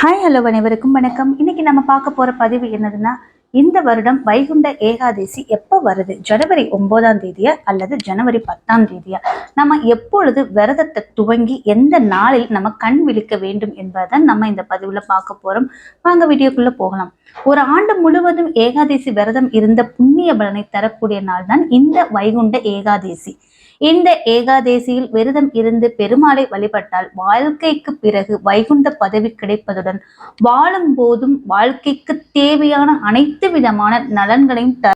Hi hello அனைவருக்கும் வணக்கம். இன்னைக்கு நம்ம பார்க்க போற பதிவு என்னதுன்னா இந்த வருடம் வைகுண்ட ஏகாதசி எப்போ வருது? ஜனவரி ஒன்பதாம் தேதியா அல்லது ஜனவரி பத்தாம் தேதியா? நம்ம எப்பொழுது விரதத்தை துவங்கி எந்த நாளில் நம்ம கண் விழிக்க வேண்டும் என்பதை நம்ம இந்த பதிவில் பார்க்க போறோம். வாங்க வீடியோக்குள்ளே போகலாம். ஒரு ஆண்டு முழுவதும் ஏகாதசி விரதம் இருந்த புண்ணிய பலனை தரக்கூடிய நாள் தான் இந்த வைகுண்ட ஏகாதசி. இந்த ஏகாதேசியில் விரதம் இருந்து பெருமாளை வழிபட்டால் வாழ்க்கைக்கு பிறகு வைகுண்ட பதவி கிடைப்பதுடன் வாழும் போதும் வாழ்க்கைக்கு தேவையான அனைத்து விதமான நலன்களையும் த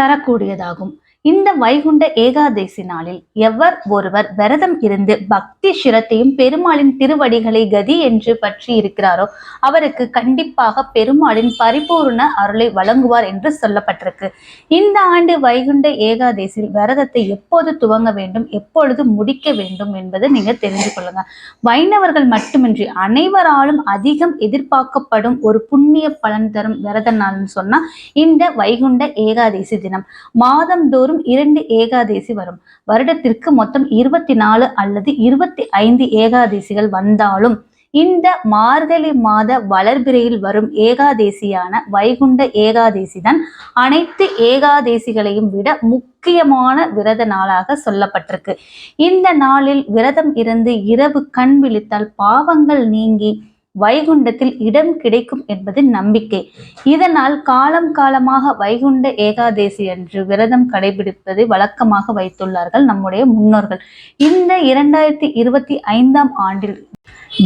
தரக்கூடியதாகும். இந்த வைகுண்ட ஏகாதசி நாளில் எவர் ஒருவர் விரதம் இருந்து பக்தி சிரத்தையும் பெருமாளின் திருவடிகளை கதி என்று பற்றி இருக்கிறாரோ அவருக்கு கண்டிப்பாக பெருமாளின் பரிபூர்ண அருளை வழங்குவார் என்று சொல்லப்பட்டிருக்கு. இந்த ஆண்டு வைகுண்ட ஏகாதசியில் விரதத்தை எப்போது துவங்க வேண்டும் எப்பொழுது முடிக்க வேண்டும் என்பதை நீங்க தெரிந்து கொள்ளுங்க. வைணவர்கள் மட்டுமின்றி அனைவராலும் அதிகம் எதிர்பார்க்கப்படும் ஒரு புண்ணிய பலன் தரும் விரத நாள்னு சொன்னா இந்த வைகுண்ட ஏகாதசி தினம். மாதந்தோறும் இரண்டு ஏகாதேசி வரும். வருடத்திற்கு மொத்தம் இருபத்தி நாலு அல்லது இருபத்தி ஐந்து ஏகாதேசிகள் வந்தாலும் இந்த மார்கழி மாத வளர்பிறையில் வரும் ஏகாதேசியான வைகுண்ட ஏகாதேசி தான் அனைத்து ஏகாதேசிகளையும் விட முக்கியமான விரத நாளாக சொல்லப்பட்டிருக்கு. இந்த நாளில் விரதம் இருந்து இரவு கண் விழித்தால் பாவங்கள் நீங்கி வைகுண்டத்தில் இடம் கிடைக்கும் என்பது நம்பிக்கை. இதனால் காலம் காலமாக வைகுண்ட ஏகாதேசி அன்று விரதம் கடைபிடிப்பது வழக்கமாக வைத்துள்ளார்கள் நம்முடைய முன்னோர்கள். இந்த இரண்டாயிரத்தி இருபத்தி ஐந்தாம் ஆண்டில்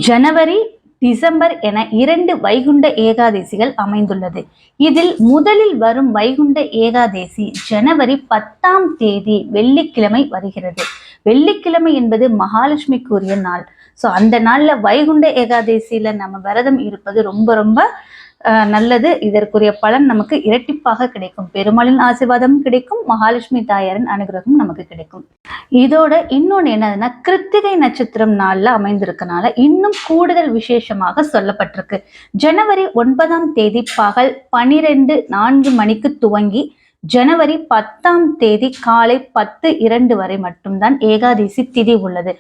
ஜனவரி டிசம்பர் என இரண்டு வைகுண்ட ஏகாதசிகள் அமைந்துள்ளது. இதில் முதலில் வரும் வைகுண்ட ஏகாதசி ஜனவரி பத்தாம் தேதி வெள்ளிக்கிழமை வருகிறது. வெள்ளிக்கிழமை என்பது மகாலட்சுமிக்குரிய நாள். ஸோ அந்த நாளில் வைகுண்ட ஏகாதசியில் நம்ம விரதம் இருப்பது ரொம்ப ரொம்ப நல்லது. இதற்குரிய பலன் நமக்கு இரட்டிப்பாக கிடைக்கும். பெருமாளின் ஆசிர்வாதம் கிடைக்கும். மகாலட்சுமி தாயாரின் அனுகிரகம் நமக்கு கிடைக்கும். இதோட இன்னொன்று என்னதுன்னா கிருத்திகை நட்சத்திரம் நாளில் அமைந்திருக்கனால இன்னும் கூடுதல் விசேஷமாக சொல்லப்பட்டிருக்கு. ஜனவரி ஒன்பதாம் தேதி பகல் பனிரெண்டு நான்கு மணிக்கு துவங்கி ஜனவரி பத்தாம் தேதி காலை பத்து இரண்டு வரை மட்டும்தான் ஏகாதசி திதி உள்ளது.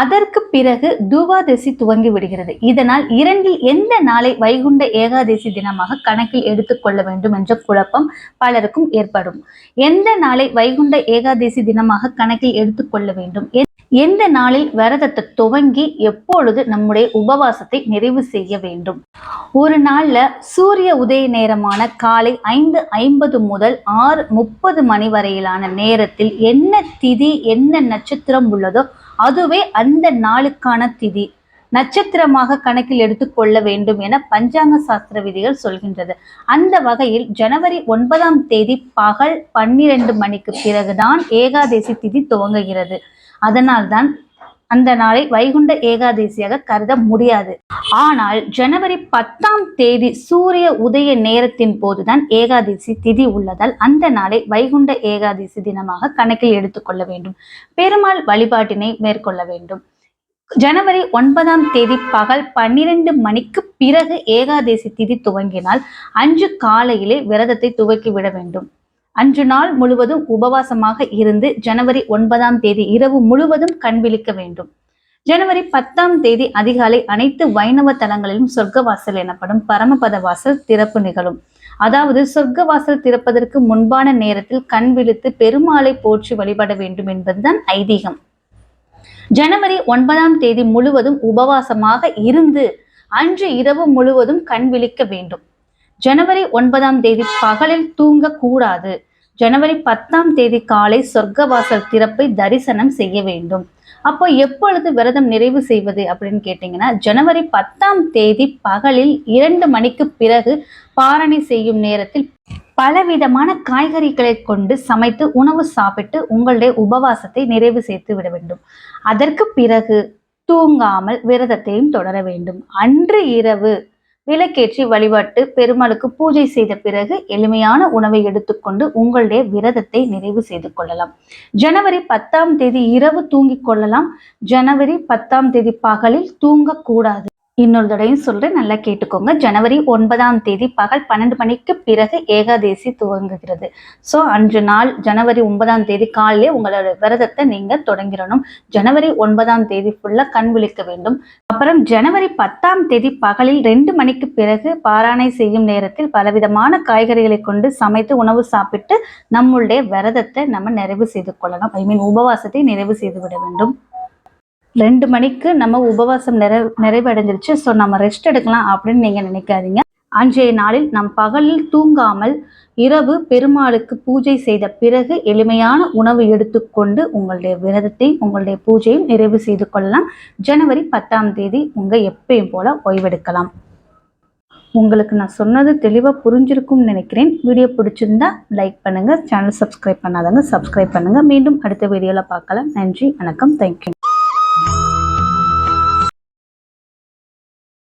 அதற்கு பிறகு தூவாதசி துவங்கி விடுகிறது. இதனால் இரண்டில் எந்த நாளை வைகுண்ட ஏகாதசி தினமாக கணக்கில் எடுத்துக்கொள்ள வேண்டும் என்ற குழப்பம் பலருக்கும் ஏற்படும். எந்த நாளை வைகுண்ட ஏகாதசி தினமாக கணக்கில் எடுத்துக்கொள்ள வேண்டும்? எந்த நாளில் விரதத்தை துவங்கி எப்பொழுது நம்முடைய உபவாசத்தை நிறைவு செய்ய வேண்டும்? ஒரு நாள்ல சூரிய உதய நேரமான காலை ஐந்து ஐம்பது முதல் ஆறு முப்பது மணி வரையிலான நேரத்தில் என்ன திதி என்ன நட்சத்திரம் உள்ளதோ அதுவே அந்த நாளுக்கான திதி. நட்சத்திரமாக கணக்கில் எடுத்துக்கொள்ள வேண்டும் என பஞ்சாங்க சாஸ்திர விதிகள் சொல்கின்றது. அந்த வகையில் ஜனவரி ஒன்பதாம் தேதி பகல் பன்னிரண்டு மணிக்கு பிறகுதான் ஏகாதசி திதி துவங்குகிறது. அதனால்தான் அந்த நாளை வைகுண்ட ஏகாதசியாக கருத முடியாது. ஆனால் ஜனவரி பத்தாம் தேதி சூரிய உதய நேரத்தின் போதுதான் ஏகாதசி திதி உள்ளதால் அந்த நாளை வைகுண்ட ஏகாதசி தினமாக கணக்கில் எடுத்துக்கொள்ள வேண்டும். பெருமாள் வழிபாட்டினை மேற்கொள்ள வேண்டும். ஜனவரி ஒன்பதாம் தேதி பகல் பன்னிரண்டு மணிக்கு பிறகு ஏகாதசி திதி துவங்கினால் அஞ்சு காலையிலே விரதத்தை துவக்கி விட வேண்டும். அன்று நாள் முழுவதும் உபவாசமாக இருந்து ஜனவரி ஒன்பதாம் தேதி இரவு முழுவதும் கண் விழிக்க வேண்டும். ஜனவரி பத்தாம் தேதி அதிகாலை அனைத்து வைணவ தலங்களிலும் சொர்க்கவாசல் எனப்படும் பரமபத வாசல் திறப்பு நிகழும். அதாவது சொர்க்க வாசல் திறப்பதற்கு முன்பான நேரத்தில் கண் விழித்து பெருமாளை போற்றி வழிபட வேண்டும் என்பதுதான் ஐதீகம். ஜனவரி ஒன்பதாம் தேதி முழுவதும் உபவாசமாக இருந்து அன்று இரவு முழுவதும் கண் விழிக்க வேண்டும். ஜனவரி ஒன்பதாம் தேதி பகலில் தூங்கக்கூடாது. ஜனவரி பத்தாம் தேதி காலை சொர்க்கவாசல் திறப்பை தரிசனம் செய்ய வேண்டும். அப்போ எப்பொழுது விரதம் நிறைவு செய்வது அப்படின்னு கேட்டிங்கன்னா ஜனவரி பத்தாம் தேதி பகலில் இரண்டு மணிக்கு பிறகு பாரணி செய்யும் நேரத்தில் பலவிதமான காய்கறிகளை கொண்டு சமைத்து உணவு சாப்பிட்டு உங்களுடைய உபவாசத்தை நிறைவு செய்து விட வேண்டும். அதற்கு பிறகு தூங்காமல் விரதத்தையும் தொடர வேண்டும். அன்று இரவு விளக்கேற்றி வழிபாட்டு பெருமாளுக்கு பூஜை செய்த பிறகு எளிமையான உணவை எடுத்துக்கொண்டு உங்களுடைய விரதத்தை நிறைவு செய்து கொள்ளலாம். ஜனவரி பத்தாம் தேதி இரவு தூங்கிக் கொள்ளலாம். ஜனவரி பத்தாம் தேதி பகலில் தூங்கக்கூடாது. இன்னொரு தடவையும் சொல்றேன் நல்லா கேட்டுக்கோங்க. ஜனவரி ஒன்பதாம் தேதி பகல் பன்னெண்டு மணிக்கு பிறகு ஏகாதேசி துவங்குகிறது. ஸோ அன்று நாள் ஜனவரி ஒன்பதாம் தேதி காலையிலே உங்களோட விரதத்தை நீங்க தொடங்கிடணும். ஜனவரி ஒன்பதாம் தேதி ஃபுல்லா கண் விழிக்க வேண்டும். அப்புறம் ஜனவரி பத்தாம் தேதி பகலில் ரெண்டு மணிக்கு பிறகு பாராணை செய்யும் நேரத்தில் பலவிதமான காய்கறிகளை கொண்டு சமைத்து உணவு சாப்பிட்டு நம்மளுடைய விரதத்தை நம்ம நிறைவு செய்து கொள்ளலாம். ஐ மீன் உபவாசத்தை நிறைவு செய்து விட வேண்டும். ரெண்டு மணிக்கு நம்ம உபவாசம் நிறை நிறைவடைஞ்சிருச்சு. ஸோ நம்ம ரெஸ்ட் எடுக்கலாம் அப்படின்னு நீங்கள் நினைக்காதீங்க. அன்றைய நாளில் நம் பகலில் தூங்காமல் இரவு பெருமாளுக்கு பூஜை செய்த பிறகு எளிமையான உணவு எடுத்துக்கொண்டு உங்களுடைய விரதத்தை உங்களுடைய பூஜையும் நிறைவு செய்து கொள்ளலாம். ஜனவரி பத்தாம் தேதி உங்கள் எப்பயும் போல ஓய்வெடுக்கலாம். உங்களுக்கு நான் சொன்னது தெளிவாக புரிஞ்சிருக்கும்னு நினைக்கிறேன். வீடியோ பிடிச்சிருந்தா லைக் பண்ணுங்கள் சேனல் சப்ஸ்கிரைப் பண்ணாதவங்க சப்ஸ்கிரைப் பண்ணுங்கள் மீண்டும் அடுத்த வீடியோவில் பார்க்கலாம். நன்றி வணக்கம். தேங்க்யூ